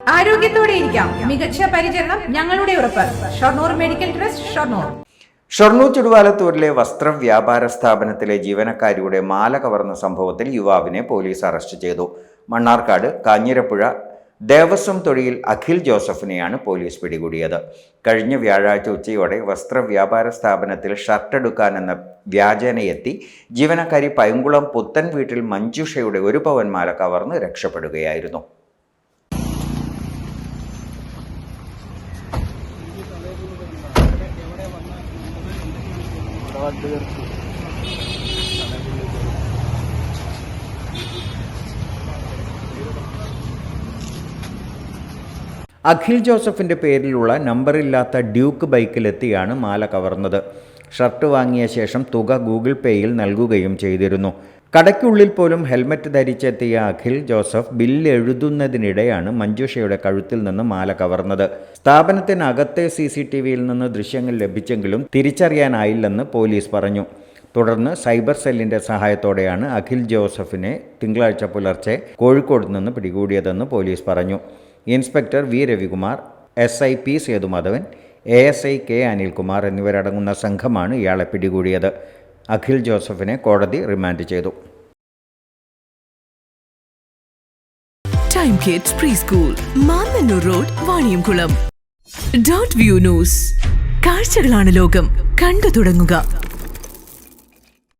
ആരോഗ്യത്തോടെ ഇരിക്കാം. മികച്ച പരിചരണം ഞങ്ങളുടെ ഉറപ്പ്. Shoranur medical trust Shoranur. Shoranur ചുടുവാലത്തൂരിലെ വസ്ത്ര വ്യാപാര സ്ഥാപനത്തിലെ ജീവനക്കാരിയുടെ മാല കവർന്ന സംഭവത്തിൽ യുവാവിനെ പോലീസ് അറസ്റ്റ് ചെയ്തു. മണ്ണാർക്കാട് കാഞ്ഞിരപ്പുഴ ദേവസ്വം തൊഴിയിൽ അഖിൽ ജോസഫിനെയാണ് പോലീസ് പിടികൂടിയത്. കഴിഞ്ഞ വ്യാഴാഴ്ച ഉച്ചയോടെ വസ്ത്ര വ്യാപാര സ്ഥാപനത്തിൽ ഷർട്ട് എടുക്കാനെന്ന വ്യാജേനയെത്തി ജീവനക്കാരി പൈങ്കുളം പുത്തൻ വീട്ടിൽ മഞ്ജുഷയുടെ ഒരു പവൻ മാല കവർന്ന് രക്ഷപ്പെടുകയായിരുന്നു. അഖിൽ ജോസഫിന്റെ പേരിലുള്ള നമ്പറില്ലാത്ത ഡ്യൂക്ക് ബൈക്കിലെത്തിയാണ് മാല കവർന്നത്. ഷർട്ട് വാങ്ങിയ ശേഷം തുക ഗൂഗിൾ പേയിൽ നൽകുകയും ചെയ്തിരുന്നു. കടയ്ക്കുള്ളിൽ പോലും ഹെൽമറ്റ് ധരിച്ചെത്തിയ അഖിൽ ജോസഫ് ബില്ല് എഴുതുന്നതിനിടെയാണ് മഞ്ജുഷയുടെ കഴുത്തിൽ നിന്ന് മാല കവർന്നത്. സ്ഥാപനത്തിനകത്തെ സി സി ടി വിയിൽ നിന്ന് ദൃശ്യങ്ങൾ ലഭിച്ചെങ്കിലും തിരിച്ചറിയാനായില്ലെന്ന് പോലീസ് പറഞ്ഞു. തുടർന്ന് സൈബർ സെല്ലിന്റെ സഹായത്തോടെയാണ് അഖിൽ ജോസഫിനെ തിങ്കളാഴ്ച പുലർച്ചെ കോഴിക്കോട് നിന്ന് പിടികൂടിയതെന്ന് പോലീസ് പറഞ്ഞു. Inspector V Ravikumar S I P Sethumadhavan A S I K Anilkumar എന്നിവരടങ്ങുന്ന സംഘമാണ് ഇയാളെ പിടികൂടിയത്. അഖിൽ ജോസഫിനെ കോടതി റിമാൻഡ് ചെയ്തു. Time kids pre school road Vaniyamkulam view news കാഴ്ചകളാണ് ലോകം. കണ്ടു തുടങ്ങുക.